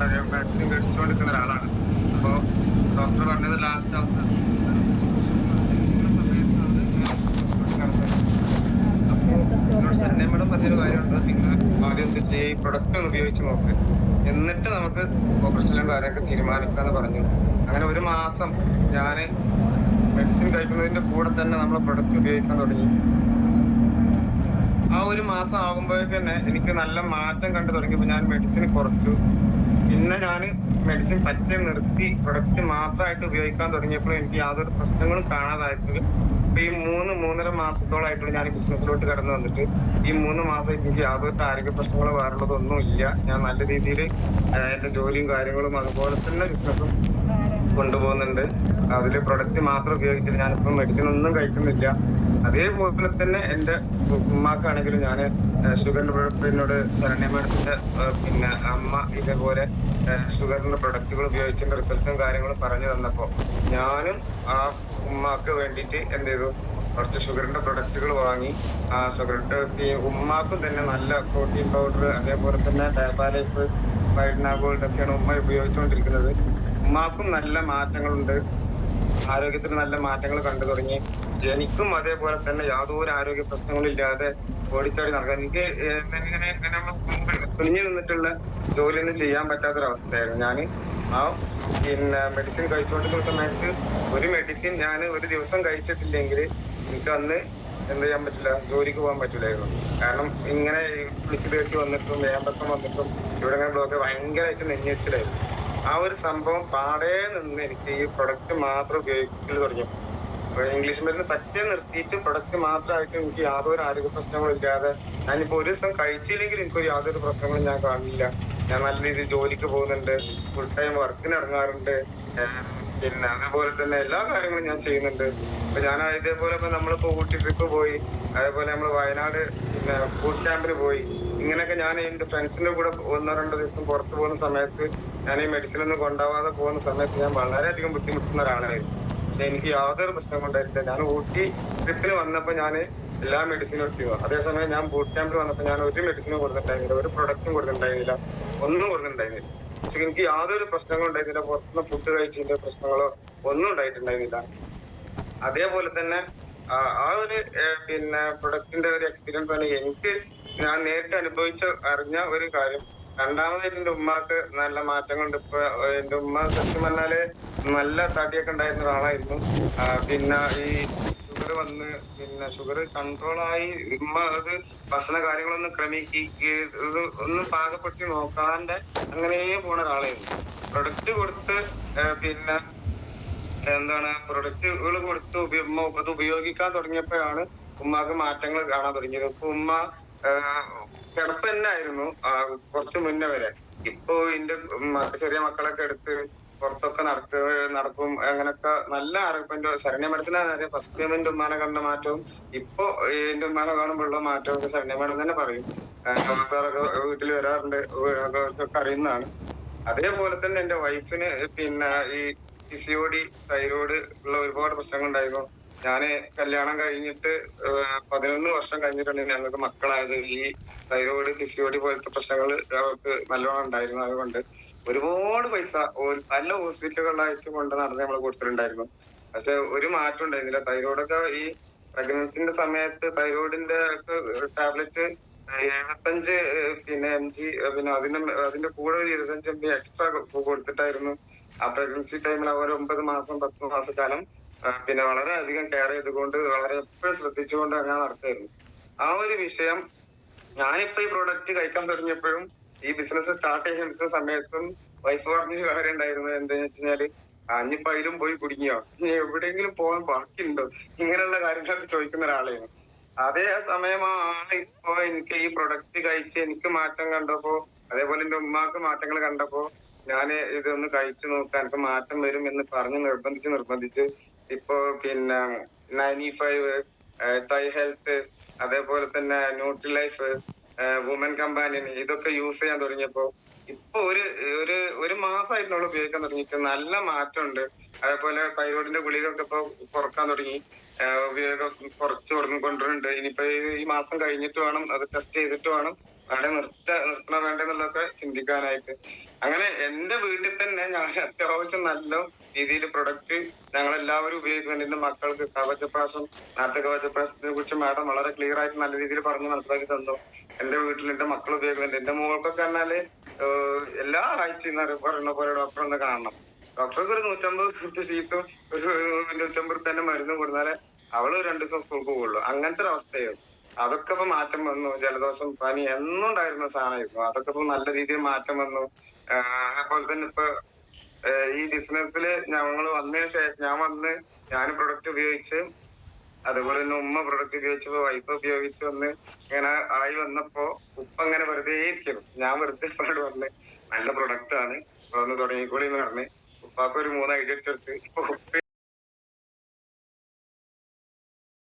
Vaccine കഴിച്ചുകൊണ്ടിരിക്കുന്ന ഒരാളാണ്. അപ്പോ doctor പറഞ്ഞത് ലാസ്റ്റ് അവസ്ഥ മേഡം പറഞ്ഞൊരു എന്ത് ഈ ഉപയോഗിച്ച് നോക്ക്. എന്നിട്ട് നമുക്ക് ഓപ്പറേഷനും കാര്യമൊക്കെ തീരുമാനിക്കാന്ന് പറഞ്ഞു. അങ്ങനെ ഒരു മാസം ഞാൻ മെഡിസിൻ കഴിക്കുന്നതിന്റെ കൂടെ തന്നെ നമ്മൾ പ്രൊഡക്റ്റ് ഉപയോഗിക്കാൻ തുടങ്ങി. ആ ഒരു മാസം ആകുമ്പോഴേക്ക് തന്നെ എനിക്ക് നല്ല മാറ്റം കണ്ടു തുടങ്ങിയപ്പോൾ ഞാൻ മെഡിസിൻ കുറച്ചു. പിന്നെ ഞാൻ മെഡിസിൻ പറ്റെ നിർത്തി പ്രൊഡക്റ്റ് മാത്രമായിട്ട് ഉപയോഗിക്കാൻ തുടങ്ങിയപ്പോൾ എനിക്ക് യാതൊരു പ്രശ്നങ്ങളും കാണാതായപ്പോൾ ഇപ്പൊ ഈ മൂന്ന് മൂന്നര മാസത്തോളായിട്ടുള്ള ഞാൻ ബിസിനസ്സിലോട്ട് കടന്നു വന്നിട്ട്. ഈ മൂന്ന് മാസം എനിക്ക് യാതൊരു ആരോഗ്യ പ്രശ്നങ്ങളോ വേറുള്ളതൊന്നും ഇല്ല ഞാൻ നല്ല രീതിയിൽ എന്റെ ജോലിയും കാര്യങ്ങളും അതുപോലെ തന്നെ ബിസിനസ്സും കൊണ്ടുപോകുന്നുണ്ട്. അതിൽ പ്രൊഡക്റ്റ് മാത്രം ഉപയോഗിച്ചിട്ട് ഞാനിപ്പം മെഡിസിൻ ഒന്നും കഴിക്കുന്നില്ല. അതേപോലെ തന്നെ എന്റെ ഉമ്മാക്കാണെങ്കിലും ഞാൻ ഷുഗറിന്റെ പ്രോഡക്റ്റിനോട് ശരണ്യ പിന്നെ അമ്മ ഇതേപോലെ ഷുഗറിന്റെ പ്രൊഡക്റ്റുകൾ ഉപയോഗിച്ചതിന്റെ റിസൾട്ടും കാര്യങ്ങളും പറഞ്ഞു തന്നപ്പോൾ ഞാനും ആ ഉമ്മാക്ക് വേണ്ടിയിട്ട് എന്ത് ചെയ്തു? കുറച്ച് ഷുഗറിന്റെ പ്രൊഡക്റ്റുകൾ വാങ്ങി. ആ ഷുഗറിന്റെ ഉമ്മാക്കും തന്നെ നല്ല പ്രോട്ടീൻ പൗഡർ അതേപോലെ തന്നെ ഡയബാലൈഫ് വൈഡ്ന ഒക്കെയാണ് ഉമ്മ ഉപയോഗിച്ചുകൊണ്ടിരിക്കുന്നത്. ഉമ്മാക്കും നല്ല മാറ്റങ്ങളുണ്ട്. ആരോഗ്യത്തിന് നല്ല മാറ്റങ്ങൾ കണ്ടു തുടങ്ങി. എനിക്കും അതേപോലെ തന്നെ യാതൊരു ആരോഗ്യ പ്രശ്നങ്ങളും ഇല്ലാതെ ഓടിച്ചാടി നടക്കാൻ എനിക്ക് ഇങ്ങനെ ഇങ്ങനെ കുനിഞ്ഞു നിന്നിട്ടുള്ള ജോലിയൊന്നും ചെയ്യാൻ പറ്റാത്തൊരവസ്ഥയായിരുന്നു ഞാൻ ആ പിന്നെ മെഡിസിൻ കഴിച്ചുകൊണ്ട് സമയത്ത് ഒരു മെഡിസിൻ ഞാൻ ഒരു ദിവസം കഴിച്ചിട്ടില്ലെങ്കിൽ എനിക്ക് അന്ന് എന്ത് ചെയ്യാൻ പറ്റില്ല ജോലിക്ക് പോകാൻ പറ്റില്ലായിരുന്നു. കാരണം ഇങ്ങനെ വിളിച്ചു കയറ്റി വന്നിട്ടും വേമ്പക്കം വന്നിട്ടും ഇവിടെ ഇങ്ങനെ ബ്ലോക്ക് ഭയങ്കരമായിട്ട് നെഞ്ഞിച്ചിലായിരുന്നു ആ ഒരു സംഭവം പാടേ നിന്ന് എനിക്ക് ഈ പ്രൊഡക്റ്റ് മാത്രം ഉപയോഗിക്കൽ തുടങ്ങി. ഇംഗ്ലീഷ് മരുന്ന് പറ്റേ നിർത്തിയിട്ട് പ്രൊഡക്റ്റ് മാത്രമായിട്ട് എനിക്ക് യാതൊരു ആരോഗ്യ പ്രശ്നങ്ങളും ഇല്ലാതെ ഞാനിപ്പോ ഒരു ദിവസം കഴിച്ചില്ലെങ്കിൽ എനിക്കൊരു യാതൊരു പ്രശ്നങ്ങളും ഞാൻ കാണില്ല. ഞാൻ നല്ല രീതിയിൽ ജോലിക്ക് പോകുന്നുണ്ട് ഫുൾ ടൈം വർക്കിന് ഇറങ്ങാറുണ്ട്. പിന്നെ അതേപോലെ തന്നെ എല്ലാ കാര്യങ്ങളും ഞാൻ ചെയ്യുന്നുണ്ട്. ഇപ്പൊ ഞാൻ ഇതേപോലെ ഇപ്പൊ നമ്മളിപ്പോ ഊട്ടി ട്രിപ്പ് പോയി അതേപോലെ നമ്മൾ വയനാട് പിന്നെ ബൂട്ട് ക്യാമ്പിൽ പോയി. ഇങ്ങനെയൊക്കെ ഞാൻ എന്റെ ഫ്രണ്ട്സിന്റെ കൂടെ ഒന്നോ രണ്ടോ ദിവസം പുറത്തു പോകുന്ന സമയത്ത് ഞാൻ ഈ മെഡിസിൻ ഒന്നും കൊണ്ടുപോകാതെ പോകുന്ന സമയത്ത് ഞാൻ വളരെയധികം ബുദ്ധിമുട്ടുന്ന ഒരാളായിരുന്നു. പക്ഷെ എനിക്ക് യാതൊരു പ്രശ്നം കൊണ്ടായിട്ടില്ല. ഞാൻ ഊട്ടി ട്രിപ്പിന് വന്നപ്പോ ഞാൻ എല്ലാ മെഡിസിനും എടുത്തു അതേസമയം ഞാൻ ബൂട്ട് ക്യാമ്പിൽ വന്നപ്പോൾ ഞാൻ ഒരു മെഡിസിനും കൊടുത്തിട്ടുണ്ടായിരുന്നില്ല. ഒരു പ്രൊഡക്റ്റും കൊടുത്തിട്ടുണ്ടായിരുന്നില്ല. ഒന്നും കൊടുത്തിട്ടുണ്ടായിരുന്നില്ല. പക്ഷെ എനിക്ക് യാതൊരു പ്രശ്നങ്ങളും ഉണ്ടായിരുന്നില്ല. പുറത്തുനിന്ന് ഫുഡ് കഴിച്ചതിന്റെ പ്രശ്നങ്ങളോ ഒന്നും ഉണ്ടായിട്ടുണ്ടായിരുന്നില്ല. അതേപോലെ തന്നെ ആ ഒരു പിന്നെ പ്രൊഡക്റ്റിന്റെ ഒരു എക്സ്പീരിയൻസ് ആണ് എനിക്ക് ഞാൻ നേരിട്ട് അനുഭവിച്ച അറിഞ്ഞ ഒരു കാര്യം. രണ്ടാമതായിട്ട് എന്റെ ഉമ്മാക്ക് നല്ല മാറ്റങ്ങളുണ്ട്. ഇപ്പൊ എന്റെ ഉമ്മ സത്യം പറഞ്ഞാൽ നല്ല തടിയൊക്കെ ഉണ്ടായിരുന്ന ഒരാളായിരുന്നു. പിന്നെ ഈ ഷുഗർ വന്ന് പിന്നെ ഷുഗർ കൺട്രോൾ ആയി ഉമ്മ അത് ഭക്ഷണ കാര്യങ്ങളൊന്നും ക്രമീകരിക്കുക ഒന്ന് പാകപ്പെടുത്തി നോക്കാണ്ട് അങ്ങനെ പോണ ഒരാളായിരുന്നു പ്രൊഡക്റ്റ് കൊടുത്ത് പിന്നെ എന്താണ് പ്രൊഡക്റ്റുകൾ കൊടുത്ത് ഉമ്മ അത് ഉപയോഗിക്കാൻ തുടങ്ങിയപ്പോഴാണ് ഉമ്മാക്ക് മാറ്റങ്ങൾ കാണാൻ തുടങ്ങിയത്. ഇപ്പൊ ഉമ്മ കിടപ്പ് തന്നെ ആയിരുന്നു കുറച്ച് മുന്നേ വരെ. ഇപ്പോ എന്റെ മ- ചെറിയ മക്കളൊക്കെ എടുത്ത് പുറത്തൊക്കെ നടക്ക നടക്കും അങ്ങനൊക്കെ നല്ല എന്റെ ശരണ്യ മഠത്തിനെ അറിയാം. ഫസ്റ്റ് ടൈം എന്റെ ഉമ്മാനെ കണ്ട മാറ്റവും ഇപ്പൊ എന്റെ ഉമ്മാനെ കാണുമ്പോഴുള്ള മാറ്റവും ഒക്കെ ശരണ്യ മേഡം തന്നെ പറയും. സാറൊക്കെ വീട്ടിൽ വരാറുണ്ട് ഒക്കെ അറിയുന്നതാണ്. അതേപോലെ തന്നെ എന്റെ വൈഫിന് പിന്നെ ഈ പിസിഒഡി തൈറോയ്ഡ് ഉള്ള ഒരുപാട് പ്രശ്നങ്ങൾ ഉണ്ടായിരുന്നു ഞാൻ കല്യാണം കഴിഞ്ഞിട്ട് പതിനൊന്ന് വർഷം കഴിഞ്ഞിട്ടുണ്ട് ഞങ്ങൾക്ക് മക്കളായത്. ഈ തൈറോയ്ഡ് പിസിഒഡി പോലത്തെ പ്രശ്നങ്ങൾ അവർക്ക് നല്ലോണം ഉണ്ടായിരുന്നു. അതുകൊണ്ട് ഒരുപാട് പൈസ പല ഹോസ്പിറ്റലുകളിലായിട്ട് കൊണ്ട് നടന്ന് നമ്മൾ കൊടുത്തിട്ടുണ്ടായിരുന്നു. പക്ഷെ ഒരു മാറ്റം ഉണ്ടായിരുന്നില്ല. തൈറോയ്ഡൊക്കെ ഈ പ്രഗ്നൻസിന്റെ സമയത്ത് തൈറോയിഡിന്റെ ഒക്കെ ടാബ്ലറ്റ് എഴുപത്തഞ്ച് പിന്നെ എം ജി പിന്നെ അതിന്റെ അതിന്റെ കൂടെ ഒരു ഇരുപത്തഞ്ച് എം ബി എക്സ്ട്രാ കൊടുത്തിട്ടായിരുന്നു. ആ പ്രഗ്നൻസി ടൈമിൽ അവർ ഒമ്പത് മാസം പത്ത് മാസക്കാലം കാലം പിന്നെ വളരെ അധികം കെയർ ചെയ്തുകൊണ്ട് വളരെ എപ്പോഴും ശ്രദ്ധിച്ചുകൊണ്ട് അങ്ങനെ നടത്തായിരുന്നു. ആ ഒരു വിഷയം ഞാനിപ്പോ ഈ പ്രോഡക്റ്റ് കഴിക്കാൻ തുടങ്ങിയപ്പോഴും ഈ ബിസിനസ് സ്റ്റാർട്ട് ചെയ്യുന്ന ബിസിനസ് സമയത്തും വൈഫ് പറഞ്ഞൊരു കാര്യം ഉണ്ടായിരുന്നത് എന്താന്ന് വെച്ചാൽ അഞ്ഞിപ്പോ അതിലും പോയി കുടുങ്ങിയോ? ഇനി എവിടെയെങ്കിലും പോകാൻ ബാക്കിയുണ്ടോ? ഇങ്ങനെയുള്ള കാര്യങ്ങളൊക്കെ ചോദിക്കുന്ന ഒരാളായിരുന്നു അതേ സമയം ആ ആൾ ഇപ്പോ എനിക്ക് ഈ പ്രൊഡക്റ്റ് കഴിച്ച് എനിക്ക് മാറ്റം കണ്ടപ്പോ അതേപോലെ എന്റെ ഉമ്മാക്ക് മാറ്റങ്ങൾ കണ്ടപ്പോ ഞാൻ ഇതൊന്ന് കഴിച്ചു നോക്കാൻ എനിക്ക് മാറ്റം വരും എന്ന് പറഞ്ഞ് നിർബന്ധിച്ച് നിർബന്ധിച്ച് ഇപ്പോ പിന്നെ നയന്റി ഫൈവ് ടൈ ഹെൽത്ത് അതേപോലെ തന്നെ ന്യൂട്രി ലൈഫ് വുമൻ കമ്പാനിയൻ ഇതൊക്കെ യൂസ് ചെയ്യാൻ തുടങ്ങിയപ്പോ ഇപ്പൊ ഒരു ഒരു ഒരു മാസമായിട്ടുള്ള ഉപയോഗിക്കാൻ തുടങ്ങിയിട്ട് നല്ല മാറ്റമുണ്ട്. അതേപോലെ തൈറോയിഡിന്റെ ഗുളികയൊക്കെ ഇപ്പൊ കുറയ്ക്കാൻ തുടങ്ങി. ഉപയോഗം കുറച്ച് കൊടുക്കും കൊണ്ടുവരുന്നുണ്ട്. ഇനിയിപ്പോ ഈ മാസം കഴിഞ്ഞിട്ട് വേണം അത് ടെസ്റ്റ് ചെയ്തിട്ട് വേണം. അവിടെ നിർത്ത നിർത്തണോ വേണ്ടെന്നുള്ളതൊക്കെ ചിന്തിക്കാനായിട്ട്. അങ്ങനെ എന്റെ വീട്ടിൽ തന്നെ ഞാൻ അത്യാവശ്യം നല്ല രീതിയിൽ പ്രൊഡക്റ്റ് ഞങ്ങൾ എല്ലാവരും ഉപയോഗിക്കുന്നുണ്ട് എന്റെ മക്കൾക്ക് കവചപ്രാസം നാട്ടു കവചപ്രാസത്തിനെ കുറിച്ച് മാഡം വളരെ ക്ലിയർ ആയിട്ട് നല്ല രീതിയിൽ പറഞ്ഞ് മനസ്സിലാക്കി തന്നു. എന്റെ വീട്ടിൽ എന്റെ മക്കൾ ഉപയോഗിക്കുന്നുണ്ട്. എന്റെ മോൾക്കൊക്കെ പറഞ്ഞാൽ എല്ലാ ആഴ്ചയും പറയുന്ന പോലെ ഡോക്ടർ ഒന്ന് കാണണം. ഡോക്ടർക്ക് ഒരു നൂറ്റമ്പത് ഫീസും ഒരു നൂറ്റമ്പത് റുപ്യന്റെ മരുന്നും കൊടുത്താലേ അവൾ രണ്ടു ദിവസം സ്കൂൾക്ക് പോകുള്ളൂ അങ്ങനത്തെ ഒരു അവസ്ഥയായിരുന്നു അതൊക്കെ ഇപ്പൊ മാറ്റം വന്നു. ജലദോഷം പനി എന്നും ഉണ്ടായിരുന്ന സാധനമായിരുന്നു. അതൊക്കെ ഇപ്പൊ നല്ല രീതിയിൽ മാറ്റം വന്നു. അതേപോലെ തന്നെ ഇപ്പൊ ഈ ബിസിനസ്സിൽ ഞങ്ങൾ വന്നതിന് ശേഷം ഞാൻ വന്ന് ഞാൻ പ്രൊഡക്റ്റ് ഉപയോഗിച്ച് അതുപോലെ തന്നെ ഉമ്മ പ്രൊഡക്റ്റ് ഉപയോഗിച്ചപ്പോ വൈഫ് ഉപയോഗിച്ച് വന്ന് ഇങ്ങനെ ആയി വന്നപ്പോ ഉപ്പ അങ്ങനെ വെറുതെ ഇരിക്കുന്നു. ഞാൻ വെറുതെ ഉപ്പാട് വന്ന്. നല്ല പ്രൊഡക്റ്റ് ആണ്. ഒന്ന് തുടങ്ങിക്കൂടി എന്ന് പറഞ്ഞ് ഉപ്പാക്ക് ഒരു മൂന്ന് ഐഡിയ അടിച്ചെടുത്ത് ഇപ്പൊ ഉപ്പ